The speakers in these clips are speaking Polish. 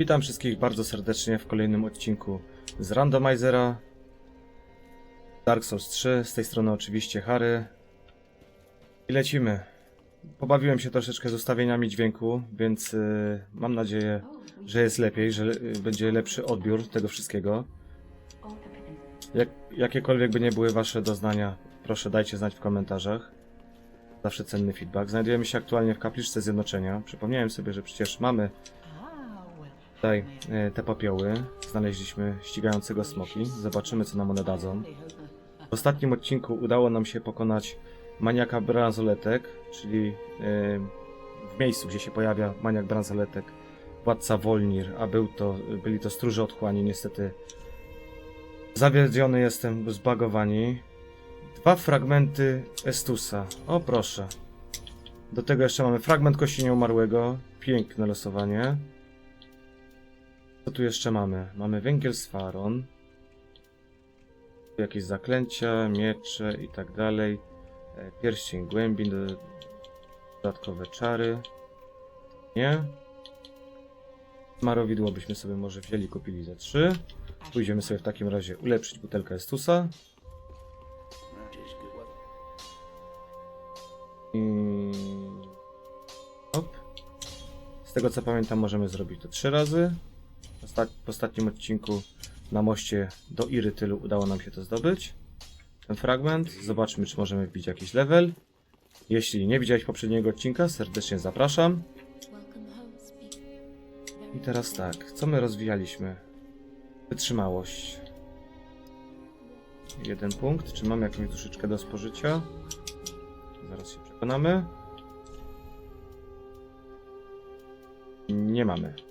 Witam wszystkich bardzo serdecznie w kolejnym odcinku z Randomizera Dark Souls 3, z tej strony oczywiście Harry i lecimy. Pobawiłem się troszeczkę z ustawieniami dźwięku, więc y, mam nadzieję, że jest lepiej, że y, będzie lepszy odbiór tego wszystkiego. Jak, jakiekolwiek by nie były wasze doznania, proszę dajcie znać w komentarzach. Zawsze cenny feedback. Znajdujemy się aktualnie w kapliczce zjednoczenia. Przypomniałem sobie, że przecież mamy tutaj e, te popioły. Znaleźliśmy ścigającego smoki. Zobaczymy, co nam one dadzą. W ostatnim odcinku udało nam się pokonać maniaka bransoletek, czyli e, w miejscu, gdzie się pojawia maniak bransoletek, władca Wolnir, a był to, byli to stróże otchłani. Niestety zawiedziony jestem, zbagowani. Dwa fragmenty Estusa. O proszę. Do tego jeszcze mamy fragment kości nieumarłego. Piękne losowanie. Co tu jeszcze mamy? Mamy węgiel z faron. Jakieś zaklęcia, miecze i tak dalej. E, Pierścień głębin, do- dodatkowe czary. Nie. Marowidło byśmy sobie może wzięli, kupili za trzy. Pójdziemy sobie w takim razie ulepszyć butelkę Estusa. I... Hop. Z tego co pamiętam możemy zrobić to trzy razy. W ostatnim odcinku na moście do Irytylu udało nam się to zdobyć. Ten fragment. Zobaczmy czy możemy wbić jakiś level. Jeśli nie widziałeś poprzedniego odcinka, serdecznie zapraszam. I teraz tak, co my rozwijaliśmy? Wytrzymałość. Jeden punkt. Czy mamy jakąś duszyczkę do spożycia? Zaraz się przekonamy. Nie mamy.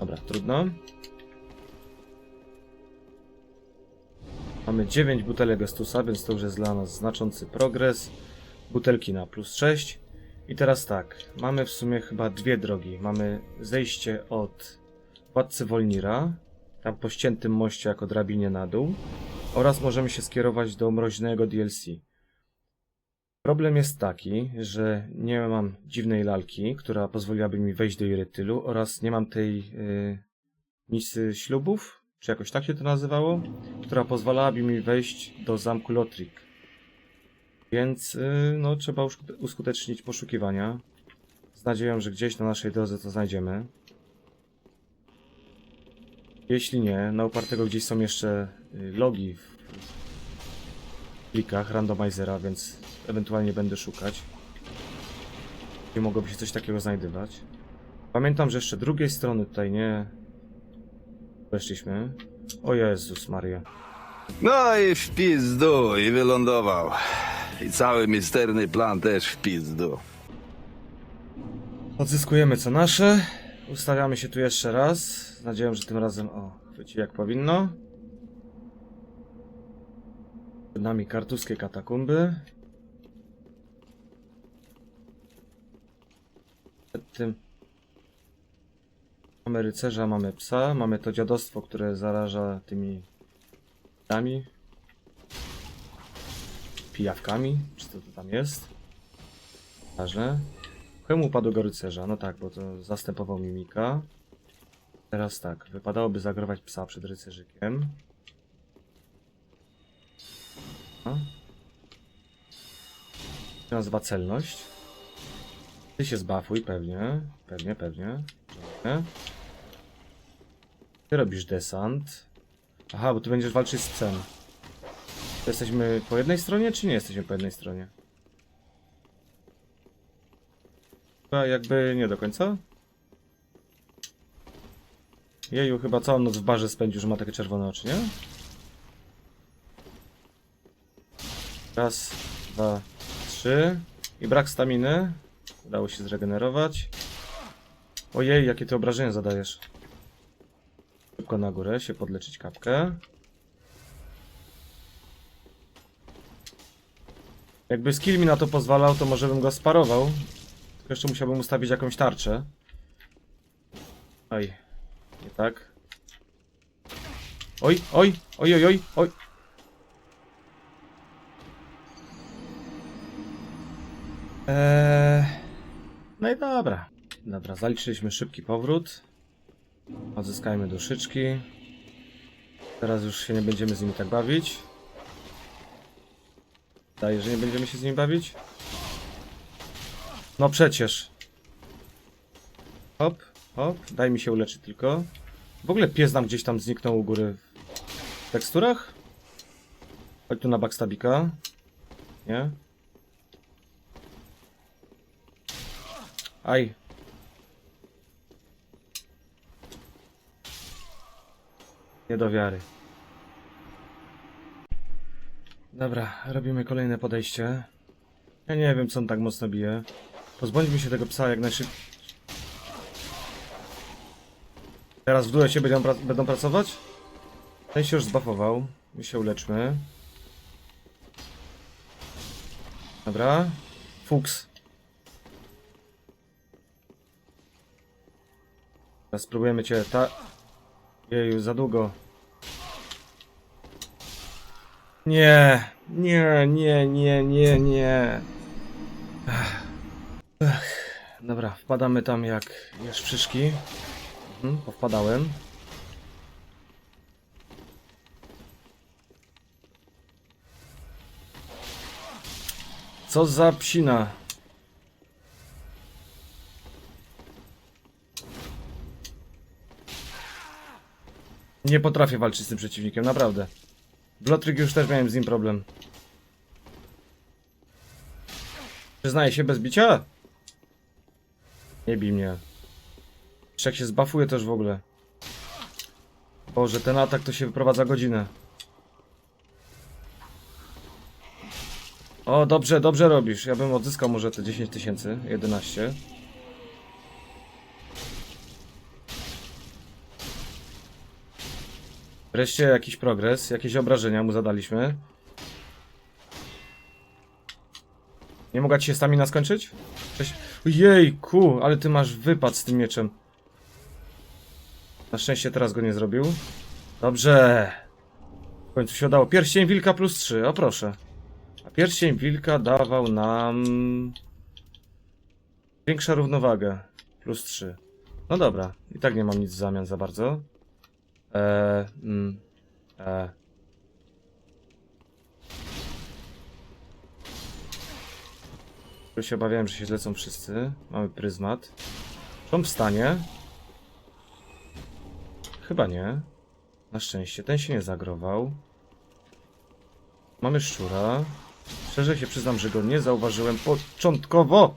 Dobra, trudno. Mamy 9 butelek Estusa, więc to już jest dla nas znaczący progres. Butelki na plus 6. I teraz tak, mamy w sumie chyba dwie drogi. Mamy zejście od Władcy Wolnira, tam po ściętym moście jako drabinie na dół, oraz możemy się skierować do mroźnego DLC. Problem jest taki, że nie mam dziwnej lalki, która pozwoliłaby mi wejść do Iretylu oraz nie mam tej y, misy ślubów, czy jakoś tak się to nazywało, która pozwalałaby mi wejść do zamku Lotrik. Więc y, no, trzeba uskutecznić poszukiwania. Z nadzieją, że gdzieś na naszej drodze to znajdziemy. Jeśli nie, na upartego gdzieś są jeszcze y, logi w plikach randomizera, więc ewentualnie będę szukać. Gdzie mogłoby się coś takiego znajdywać. Pamiętam, że jeszcze drugiej strony tutaj nie weszliśmy. O Jezus Maria. No i w pizdu i wylądował. I cały misterny plan też w pizdu. Odzyskujemy co nasze. Ustawiamy się tu jeszcze raz. Z nadzieją, że tym razem o, chwyci jak powinno. Przed nami kartuskie katakumby. Przed tym mamy rycerza, mamy psa, mamy to dziadostwo, które zaraża tymi dami. Pijawkami, czy co to tam jest? Ważne. Czemu upadłego rycerza? No tak, bo to zastępował mimika. Teraz tak, wypadałoby zagrować psa przed rycerzykiem. To nazywa celność. Ty się zbafuj, pewnie. Pewnie, pewnie. Dobrze. Ty robisz desant. Aha, bo ty będziesz walczyć z psem. Jesteśmy po jednej stronie, czy nie jesteśmy po jednej stronie? Chyba jakby nie do końca. Jeju, chyba całą noc w barze spędził, że ma takie czerwone oczy, nie? Raz, dwa, trzy. I brak staminy. Udało się zregenerować. Ojej, jakie ty obrażenia zadajesz. Szybko na górę, się podleczyć kapkę. Jakby skill mi na to pozwalał, to może bym go sparował. Tylko jeszcze musiałbym ustawić jakąś tarczę. Oj, nie tak. Oj, oj, oj, oj, oj, oj. Eee, no i dobra. Dobra, zaliczyliśmy szybki powrót. Odzyskajmy duszyczki. Teraz już się nie będziemy z nimi tak bawić. Daje, że nie będziemy się z nimi bawić? No przecież. Hop, hop. Daj mi się uleczyć tylko. W ogóle pies nam gdzieś tam zniknął u góry w teksturach? Chodź tu na backstabika. Nie? Aj. Nie do wiary. Dobra, robimy kolejne podejście. Ja nie wiem, co on tak mocno bije. Pozbądźmy się tego psa jak najszybciej. Teraz w duecie będą, pra będą pracować? Ten się już zbafował. My się uleczmy. Dobra. Fuks. Teraz spróbujemy cię ta... Jeju, za długo. Nie, nie, nie, nie, nie, nie. Ech. Dobra, wpadamy tam jak jaszczyszki. Mhm, powpadałem. Co za psina. Nie potrafię walczyć z tym przeciwnikiem, naprawdę. Blotryk już też miałem z nim problem. Przyznaję się bez bicia? Nie bij mnie. Jeszcze jak się zbafuje też w ogóle. Boże, ten atak to się wyprowadza godzinę. O, dobrze, dobrze robisz. Ja bym odzyskał może te 10 tysięcy, 11. Wreszcie jakiś progres, jakieś obrażenia mu zadaliśmy. Nie mogła ci się stamina skończyć? Cześć. Jejku, ale ty masz wypad z tym mieczem. Na szczęście teraz go nie zrobił. Dobrze. W końcu się udało. Pierścień wilka plus 3, o proszę. A pierścień wilka dawał nam... Większa równowagę. Plus 3. No dobra. I tak nie mam nic w zamian za bardzo. Eee, mm. Tu się obawiałem, że się zlecą wszyscy. Mamy pryzmat. Czy on wstanie? Chyba nie. Na szczęście. Ten się nie zagrował. Mamy szczura. Szczerze się przyznam, że go nie zauważyłem początkowo.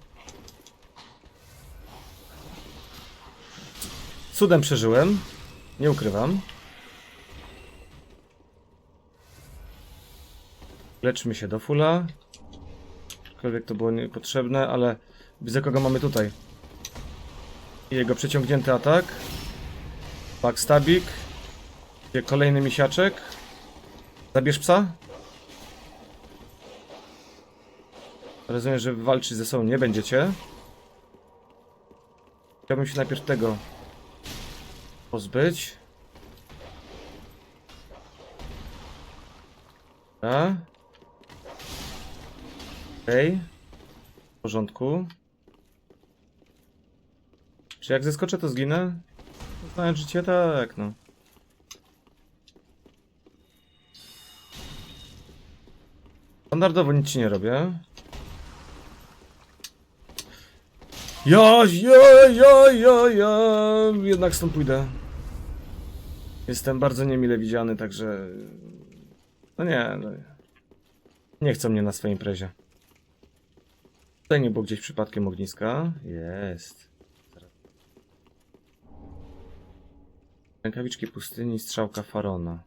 Cudem przeżyłem. Nie ukrywam. Leczmy się do fula. Cokolwiek to było niepotrzebne, ale widzę kogo mamy tutaj. Jego przeciągnięty atak. Backstabik. Kolejny misiaczek. Zabierz psa. Rozumiem, że walczyć ze sobą nie będziecie. Chciałbym się najpierw tego pozbyć. Dobra. Okej. W porządku. Czy jak zeskoczę, to zginę? Znając życie, tak, no. Standardowo nic ci nie robię. Ja, ja, ja, ja, ja. Jednak stąd pójdę. Jestem bardzo niemile widziany, także... No nie, no. Nie chcą mnie na swojej imprezie. Tutaj nie było gdzieś przypadkiem ogniska. Jest. Rękawiczki pustyni, strzałka Farona.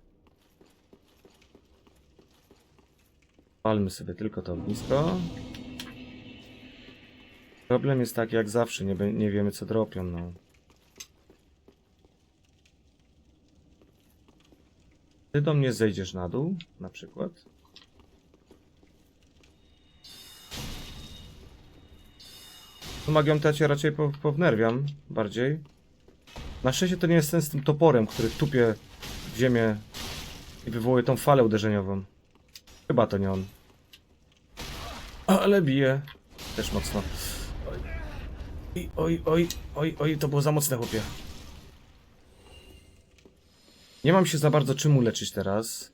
Palmy sobie tylko to ognisko. Problem jest taki jak zawsze, nie, nie wiemy co dropią, no. Ty do mnie zejdziesz na dół, na przykład. Tu magią to ja cię raczej po, pownerwiam bardziej. Na szczęście to nie jest ten z tym toporem, który tupie w ziemię i wywołuje tą falę uderzeniową. Chyba to nie on. Ale bije. Też mocno. Oj, oj, oj, oj, oj, to było za mocne, chłopie. Nie mam się za bardzo czym uleczyć teraz.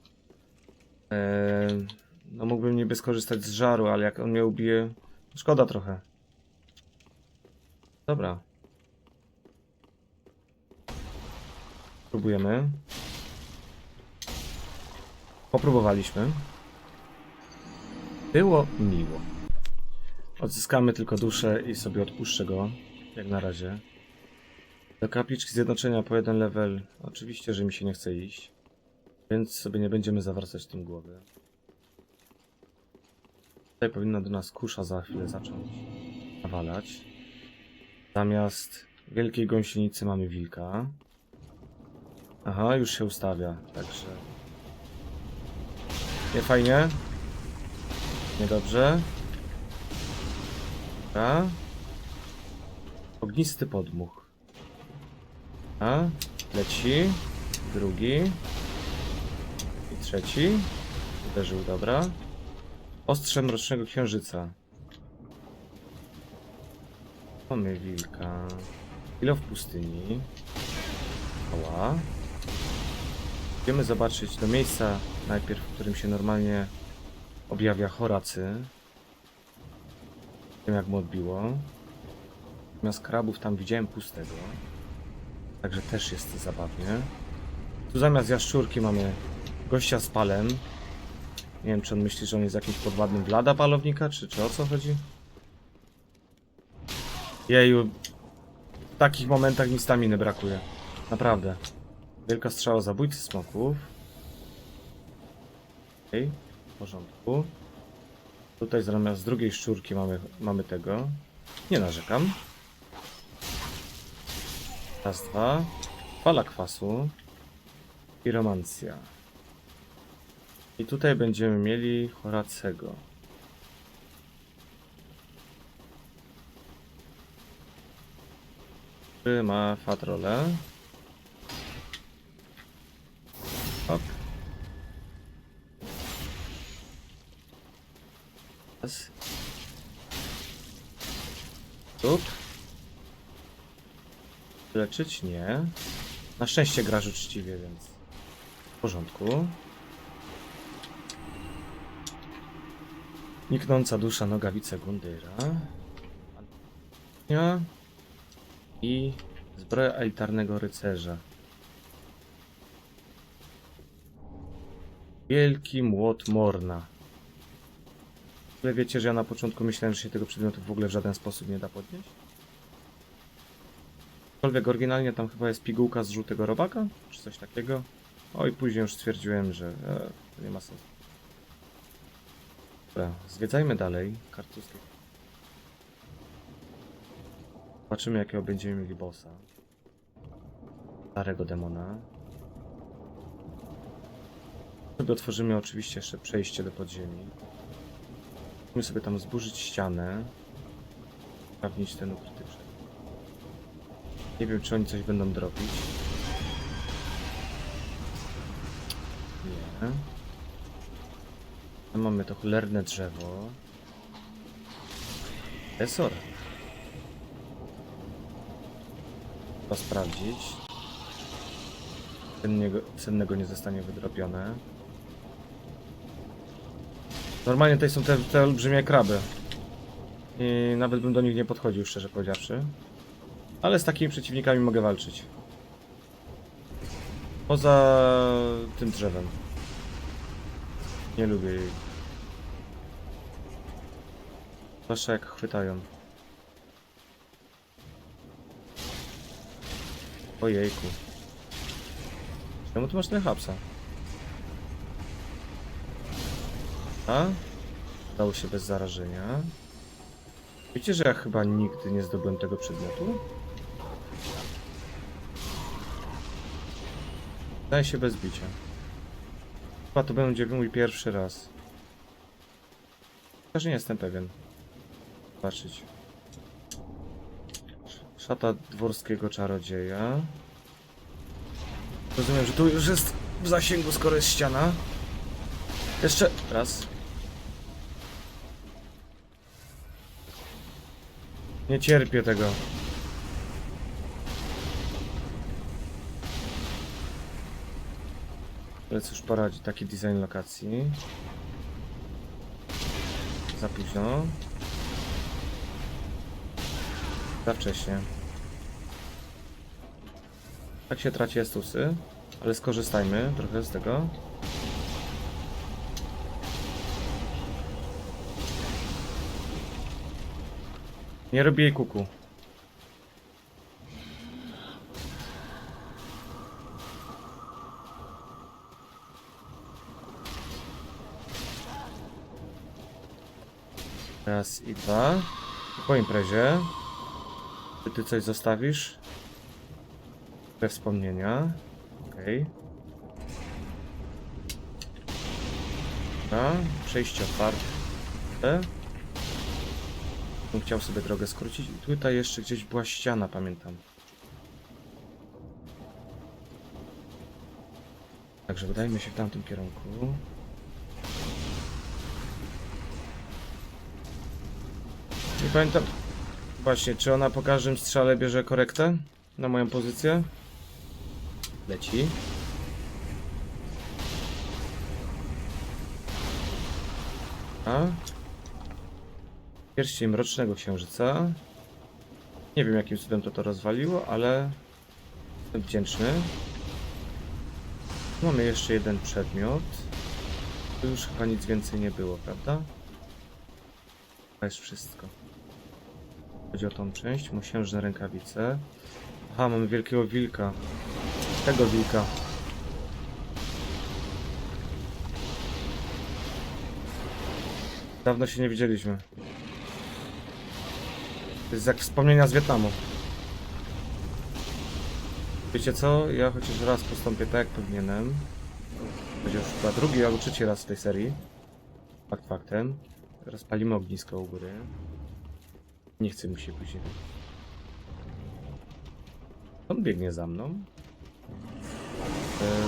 Eee, no mógłbym niby skorzystać z żaru, ale jak on mnie ubije, szkoda trochę. Dobra. Próbujemy. Popróbowaliśmy. Było miło. Odzyskamy tylko duszę i sobie odpuszczę go, jak na razie. Do kapliczki zjednoczenia po jeden level. Oczywiście, że mi się nie chce iść. Więc sobie nie będziemy zawracać tym głowy. Tutaj powinna do nas kusza za chwilę zacząć nawalać. Zamiast wielkiej gąsienicy mamy wilka. Aha, już się ustawia, także... Nie fajnie. Niedobrze. Dobra. Ognisty podmuch. Leci. Drugi. I trzeci. Uderzył, dobra. Ostrze Mrocznego Księżyca. Mamy wilka. Ilo w pustyni. Ała. Idziemy zobaczyć do miejsca najpierw, w którym się normalnie objawia Horacy. Wiem jak mu odbiło. Zamiast krabów tam widziałem pustego. Także też jest zabawnie. Tu zamiast jaszczurki mamy gościa z palem. Nie wiem, czy on myśli, że on jest jakimś podwładnym Vlada palownika, czy, czy o co chodzi? Jeju, w takich momentach mi staminy brakuje. Naprawdę. Wielka strzała zabójcy smoków. Okej, w porządku. Tutaj zamiast drugiej szczurki mamy, mamy tego. Nie narzekam. Raz, dwa. Fala kwasu. I romancja. I tutaj będziemy mieli Horacego. Który ma fatrolę. Hop. Raz. Tup. Leczyć? Nie. Na szczęście grasz uczciwie, więc w porządku. Niknąca dusza nogawice Gundyra. I zbroja elitarnego rycerza. Wielki młot Morna. Ale wiecie, że ja na początku myślałem, że się tego przedmiotu w ogóle w żaden sposób nie da podnieść? Aczkolwiek oryginalnie tam chyba jest pigułka z żółtego robaka, czy coś takiego. Oj, później już stwierdziłem, że e, nie ma sensu. Dobra, zwiedzajmy dalej. Kartuskie. Zobaczymy, jakiego będziemy mieli bossa. Starego demona. Sobie otworzymy oczywiście jeszcze przejście do podziemi. Musimy sobie tam zburzyć ścianę. Sprawnić ten ukryty. Nie wiem, czy oni coś będą drobić. Nie. Tam mamy to cholerne drzewo. Esor. Trzeba sprawdzić. Cennego, cennego nie zostanie wydrobione. Normalnie tutaj są te, te olbrzymie kraby. I nawet bym do nich nie podchodził, szczerze powiedziawszy. Ale z takimi przeciwnikami mogę walczyć. Poza tym drzewem. Nie lubię jej. Zwłaszcza jak chwytają. Ojejku. Czemu tu masz tyle hapsa? A? Dało się bez zarażenia. Wiecie, że ja chyba nigdy nie zdobyłem tego przedmiotu? Daje się bez bicia. Chyba to będzie mój pierwszy raz. Chociaż nie jestem pewien. Zobaczyć. Szata dworskiego czarodzieja. Rozumiem, że tu już jest w zasięgu, skoro jest ściana. Jeszcze raz. Nie cierpię tego. Ale cóż poradzi, taki design lokacji. Za późno. Za wcześnie. Tak się traci estusy, ale skorzystajmy trochę z tego. Nie robię jej kuku. I dwa. Po imprezie. Czy ty coś zostawisz? Te wspomnienia. Okej. Dobra, przejście otwarte. Bym chciał sobie drogę skrócić. I tutaj jeszcze gdzieś była ściana, pamiętam. Także wydajmy się w tamtym kierunku. Pamiętam. Właśnie, czy ona po każdym strzale bierze korektę na moją pozycję? Leci. A? Pierścień Mrocznego Księżyca. Nie wiem jakim cudem to to rozwaliło, ale jestem wdzięczny. Mamy jeszcze jeden przedmiot. Tu już chyba nic więcej nie było, prawda? To jest wszystko. Chodzi o tą część. Mosiężne rękawice. Aha, mamy wielkiego wilka. Tego wilka. Dawno się nie widzieliśmy. To jest jak wspomnienia z Wietnamu. Wiecie co? Ja chociaż raz postąpię tak jak powinienem. Będzie już chyba drugi albo trzeci raz w tej serii. Fakt faktem. Rozpalimy ognisko u góry. Nie chce mi się później. On biegnie za mną. E,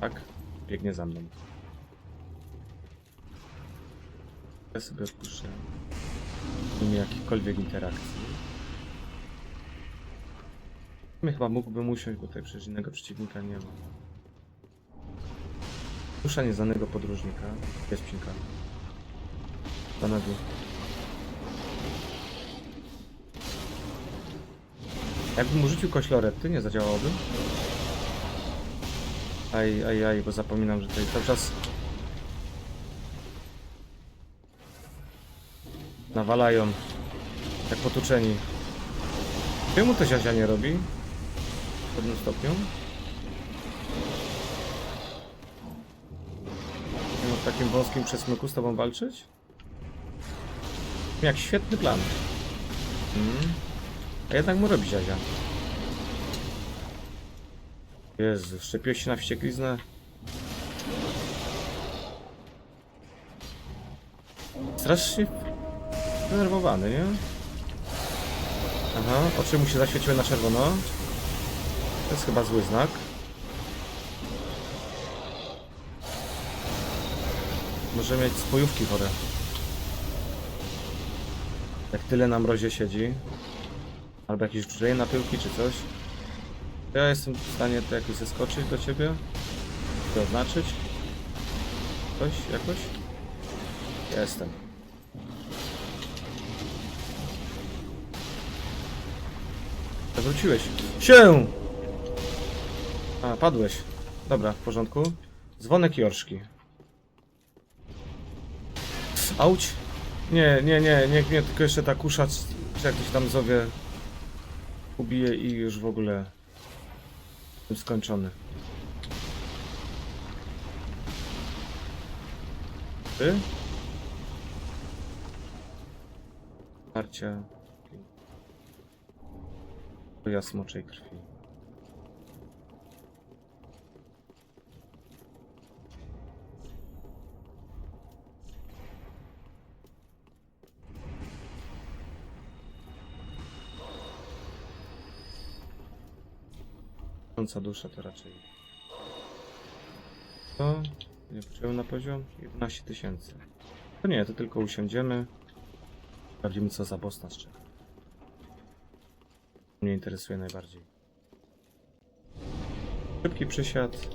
tak, biegnie za mną. Ja sobie odpuszczę. Nie miał jakichkolwiek interakcji. My chyba mógłbym usiąść, bo tutaj przecież innego przeciwnika nie ma. Dusza nieznanego podróżnika. Jest psinka. Panowie. Jakbym urzucił koślorety, nie zadziałałoby? Aj, aj, aj, bo zapominam, że tutaj cały czas... Nawalają. Jak potuczeni. Czemu to Ziazia nie robi? W pewnym stopniu? Ma w takim wąskim przesmyku z tobą walczyć? Jak świetny plan. Mm. A jednak mu robi Ziazia. Jezu, szczepiłeś się na wściekliznę? Strasznie zdenerwowany, nie? Aha, oczy mu się zaświeciły na czerwono. To jest chyba zły znak. Może mieć spojówki chore. Jak tyle na mrozie siedzi. Albo jakieś na pyłki czy coś. Ja jestem w stanie to jakoś zeskoczyć do ciebie? To oznaczyć? Coś? Jakoś? Jestem. Zawróciłeś. Się! A, padłeś. Dobra, w porządku. Dzwonek i orszki. Auć! Nie, nie, nie, niech mnie tylko jeszcze ta kusza, czy czy jak to się tam zowie, ubije i już w ogóle jestem skończony. Ty? Parcia. Ja smoczej krwi. Tonąca dusza to raczej. To nie poczułem na poziom 11 tysięcy. To nie, to tylko usiądziemy. Sprawdzimy co za boss nas czeka. Mnie interesuje najbardziej. Szybki przysiad.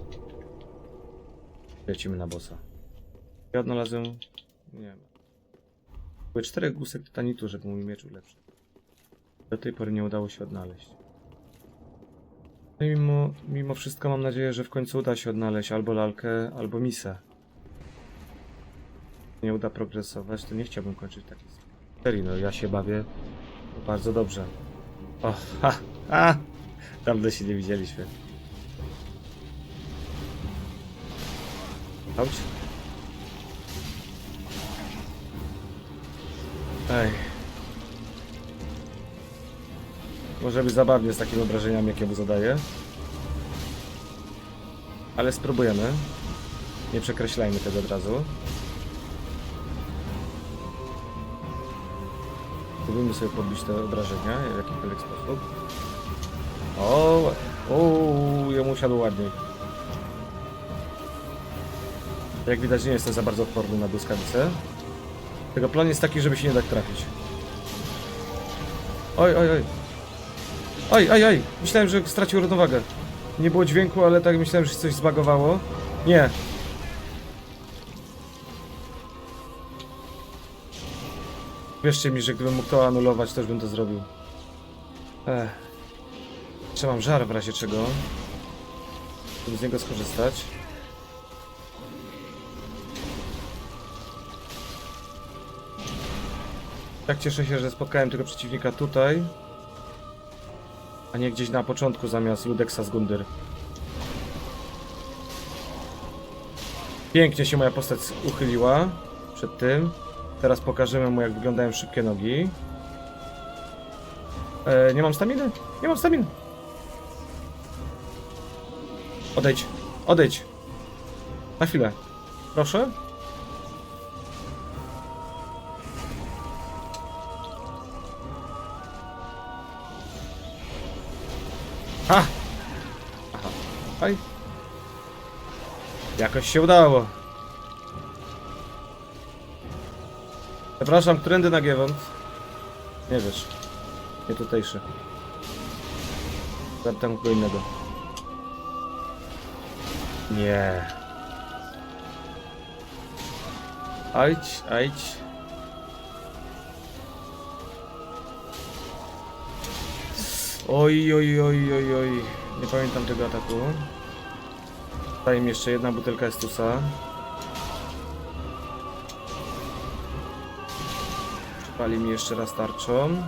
Lecimy na bossa. Ja odnalazłem... Nie wiem. Były czterech gusek tytanitu, żeby mój miecz ulepszyć. Do tej pory nie udało się odnaleźć. No i mimo, mimo wszystko mam nadzieję, że w końcu uda się odnaleźć albo lalkę, albo misę. Nie uda progresować, to nie chciałbym kończyć takiej serii. No ja się bawię bardzo dobrze. O, ha, ha! Się nie widzieliśmy. Chodź. Ej. Może być zabawnie z takimi obrażeniami, jakie mu zadaję. Ale spróbujemy. Nie przekreślajmy tego od razu. Spróbujmy sobie podbić te obrażenia w jakikolwiek sposób. O, o, jemu siadło ładniej. Jak widać nie jestem za bardzo odporny na błyskawice. Tego plan jest taki, żeby się nie dać trafić. Oj, oj, oj. Oj, oj, oj. Myślałem, że stracił równowagę. Nie było dźwięku, ale tak myślałem, że się coś zbagowało. Nie. Wierzcie mi, że gdybym mógł to anulować, też bym to zrobił. Ech. Jeszcze mam żar w razie czego. Żeby z niego skorzystać. Tak cieszę się, że spotkałem tego przeciwnika tutaj. A nie gdzieś na początku zamiast Ludeksa z Gundyr. Pięknie się moja postać uchyliła przed tym. Teraz pokażemy mu jak wyglądają szybkie nogi. E, nie mam staminy? Nie mam staminy. Odejdź, odejdź. Na chwilę. Proszę. Jakoś się udało. Przepraszam, którędy nagiewam? Nie wiesz. Nie tutejszy. Zapytam kogo innego. Nie. Ajdź, ajdź. Oj, oj, oj, oj, oj. Nie pamiętam tego ataku. Daje mi jeszcze jedna butelka Estusa. Przywali mi jeszcze raz tarczą.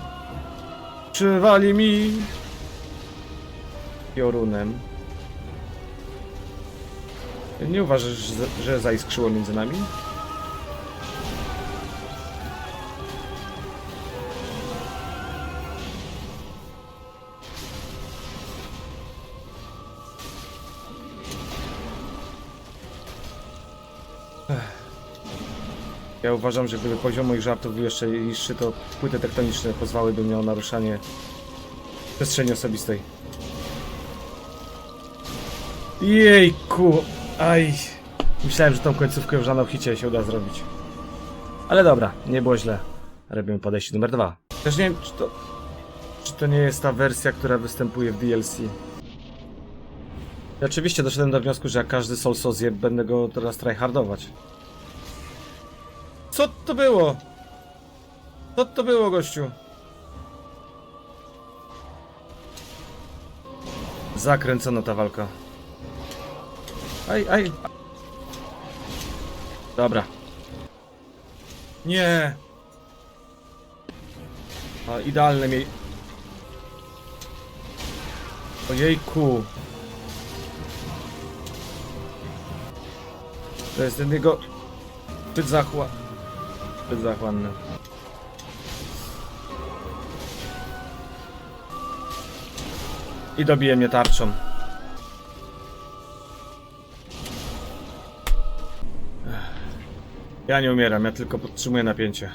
Przywali mi piorunem. Nie uważasz, że zaiskrzyło między nami? Ja uważam, że gdyby poziom moich żartów był jeszcze niższy, to płyty tektoniczne pozwałyby mnie o naruszanie przestrzeni osobistej. Jejku! Aj! Myślałem, że tą końcówkę już na no-hicie się uda zrobić. Ale dobra, nie było źle. Robimy podejście numer dwa. Też nie wiem, czy to... Czy to nie jest ta wersja, która występuje w DLC. I oczywiście doszedłem do wniosku, że jak każdy Soulso zje, będę go teraz tryhardować. Co to było? Co to było, gościu? Zakręcona ta walka. Aj, aj. Dobra. Nie. A, idealne mi... Ojejku. To jest ten jego... Zbyt zachła... Zbyt zachłanny. I dobije mnie tarczą. Ja nie umieram, ja tylko podtrzymuję napięcie.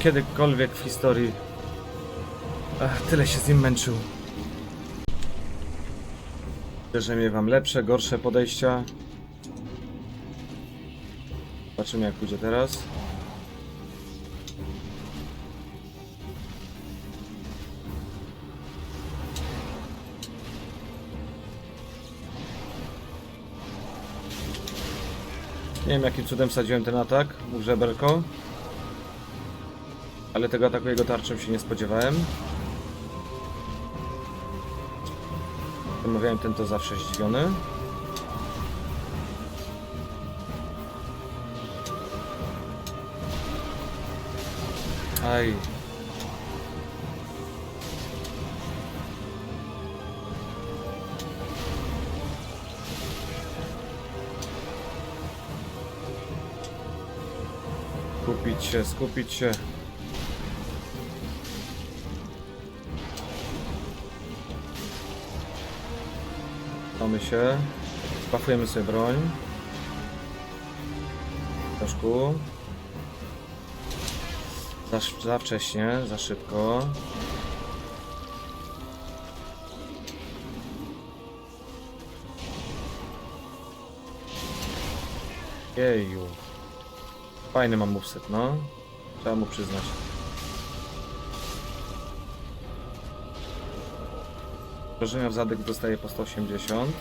kiedykolwiek w historii. Ach, tyle się z nim męczył. Że miewam lepsze, gorsze podejścia. Zobaczymy jak pójdzie teraz. Nie wiem jakim cudem sadziłem ten atak, mów żeberką. Ale tego ataku jego tarczą się nie spodziewałem. Wymawiałem ten to zawsze zdziwiony. Aj. Skupić się, skupić się. Się. Spafujemy sobie broń. Troszku. Za, za wcześnie, za szybko. Jeju. Fajny mam moveset, no. Trzeba mu przyznać. Wrażenia w zadek dostaje po 180.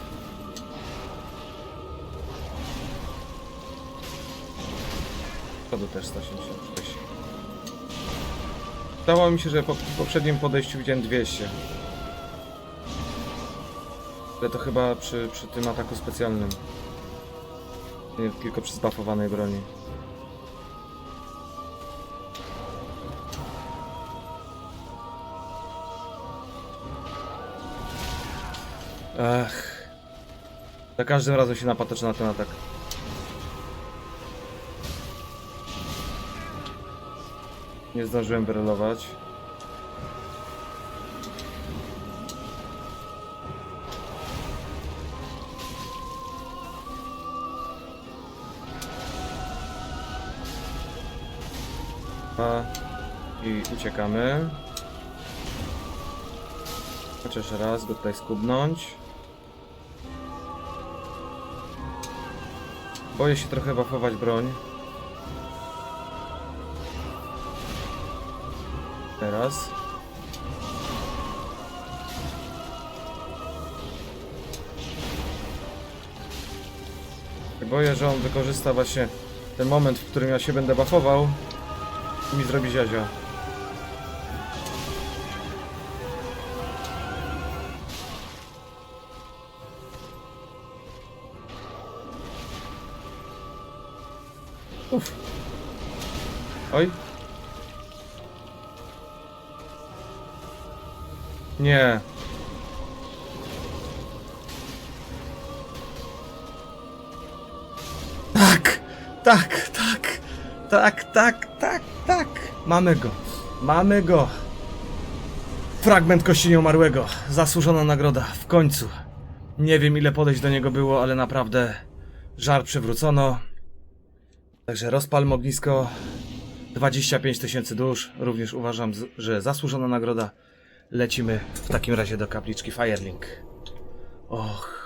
Przodu też 186. Wydawało mi się, że po poprzednim podejściu widziałem 200. Ale to chyba przy, przy tym ataku specjalnym. Nie tylko przy zbuffowanej broni. Ech. Za każdym razem się napatoczę na ten atak. Nie zdążyłem wyrelować. A, I uciekamy. Chociaż raz go tutaj skubnąć. Boję się trochę buffować broń. Teraz. Boję, że on wykorzysta właśnie ten moment, w którym ja się będę buffował i mi zrobi ziazia. Uff. Oj. Nie. Tak, tak, tak, tak, tak, tak, tak. Mamy go. Mamy go. Fragment kości nieumarłego. Zasłużona nagroda. W końcu. Nie wiem ile podejść do niego było, ale naprawdę żar przywrócono. Także rozpalmy ognisko. 25 tysięcy dusz. Również uważam, że zasłużona nagroda. Lecimy w takim razie do kapliczki Firelink. Och.